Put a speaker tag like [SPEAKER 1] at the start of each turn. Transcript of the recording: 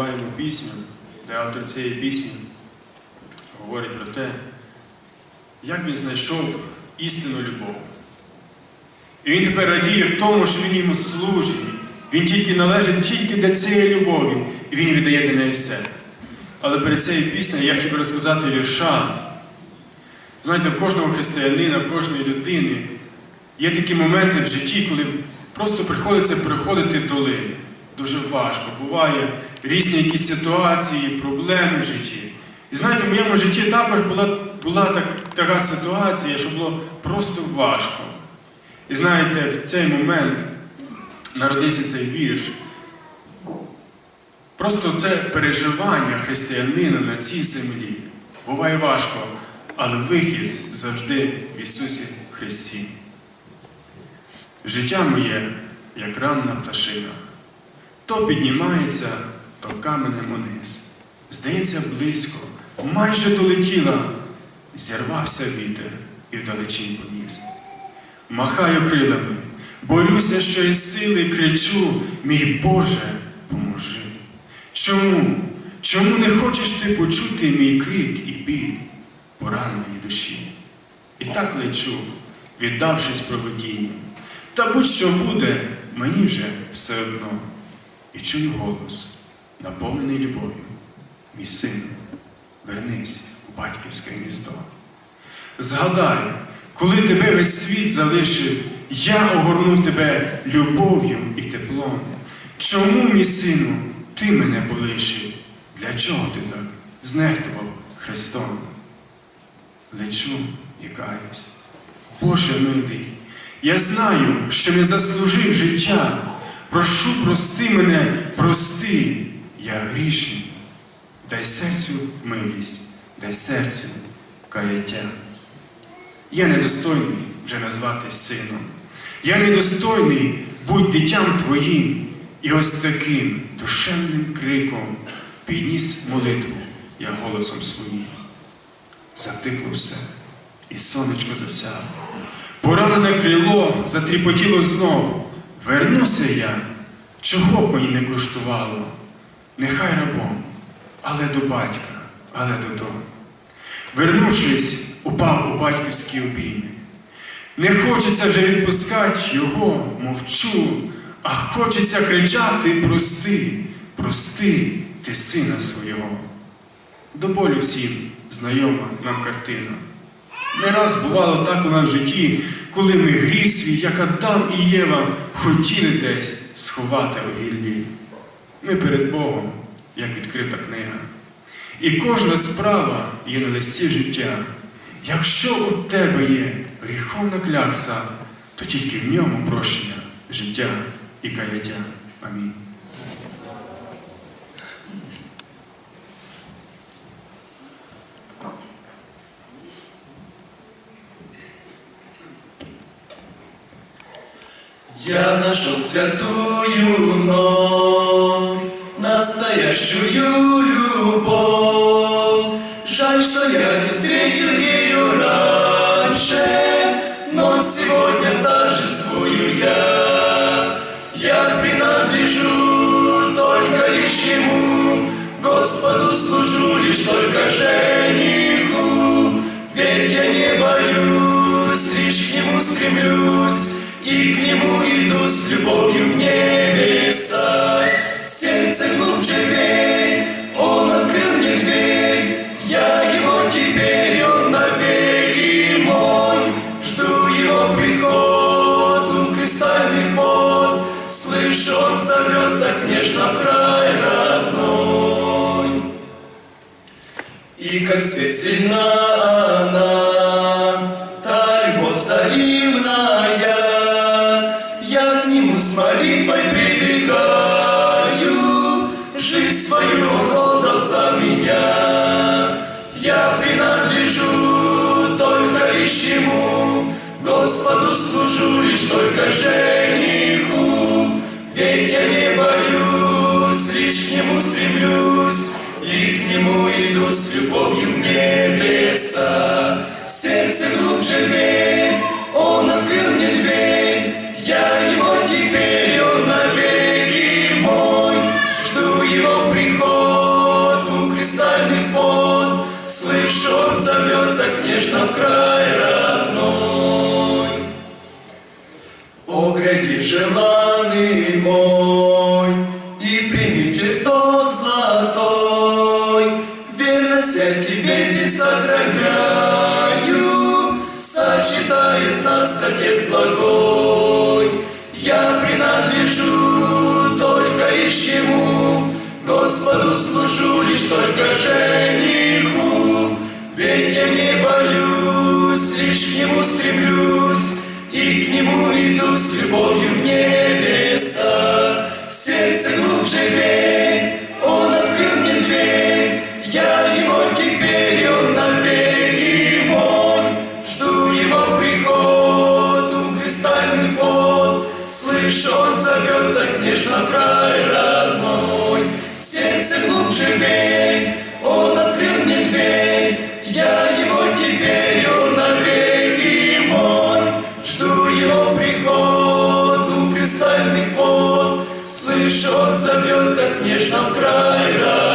[SPEAKER 1] співаємо пісню, де автор цієї пісні говорить про те, як він знайшов істинну любов. І він тепер радіє в тому, що він йому служить. Він тільки належить тільки для цієї любові, і він віддає для неї все. Але перед цією піснею я хотів би розказати вірша. Знаєте, в кожного християнина, в кожної людини є такі моменти в житті, коли просто приходиться переходити долини. Дуже важко. Буває різні якісь ситуації, проблеми в житті. І знаєте, в моєму житті також була, була так, така ситуація, що було просто важко. І знаєте, в цей момент народився цей вірш. Просто це переживання християнина на цій землі. Буває важко, але вихід завжди в Ісусі Христі. Життя моє, як ранна пташина, то піднімається, то каменем униз. Здається, близько, майже долетіла, зірвався вітер і вдалечінь поніс. Махаю крилами, борюся, що із сили кричу, мій Боже, поможи. Чому? Чому не хочеш ти почути мій крик і біль пораненої душі? І так лечу, віддавшись проведінню. Та будь-що буде, мені вже все одно. І чую голос, наповнений любов'ю. Мій син, вернись у батьківське гніздо. Згадай, коли тебе весь світ залишив, я огорнув тебе любов'ю і теплом. Чому, мій сину, ти мене полишив? Для чого ти так знехтував Христом? Лечу і каюсь. Боже милий, я знаю, що не заслужив життя. Прошу, прости мене, прости, я грішний. Дай серцю милість, дай серцю каяття. Я недостойний вже назватись сином. Я недостойний будь дитям твоїм, і ось таким душевним криком підніс молитву я голосом своїм. Затихло все, і сонечко засяло. Поранене крило затріпотіло знов. Вернуся я, чого б мені не коштувало. Нехай рабом, але до батька, але додому. Вернувшись, упав у батьківські обійми. Не хочеться вже відпускати його, мовчу, а хочеться кричати прости, прости ти сина свого. До болю всім знайома нам картина. Не раз бувало так у нас в житті, коли ми гріх свій, як Адам і Єва, хотіли десь сховати у гіллі. Ми перед Богом, як відкрита книга. І кожна справа є на листі життя. Якщо у тебе є гріховна клякса, то тільки в ньому прощення, життя і каяття. Амінь.
[SPEAKER 2] Я нашел святую ночь, настоящую любовь. Жаль, что я не встретил ее раньше, но сегодня торжествую я. Я принадлежу только лишь Ему, Господу служу лишь только жениху. Ведь я не боюсь, лишь к Нему стремлюсь, и к Нему иду с любовью в небеса. Сердце глубже верь, Он открыл мне дверь, я Его теперь, Он навеки мой. Жду Его приход у кристальных вод, слышу, Он зовет так нежно в край родной. И как свет сильна она, та любовь взаимная, свою отдал за меня. Я принадлежу только лишь ему, Господу служу лишь только жениху, ведь я не боюсь, лишь к нему стремлюсь, и к нему иду с любовью в небеса. Сердце глубже верь, он открыл мне дверь, нежно в край родной. О, гряди, желанный мой, и прими чертог золотой, верность я тебе здесь сохраняю, сочетает нас Отец благой. Я принадлежу только лишь Ему, Господу служу лишь только жениху, ведь я не боюсь, лишь к Нему стремлюсь, и к Нему иду с любовью в небеса. Сердце глубже бей, Он открыл мне дверь, Он зовет так нежно в край родной.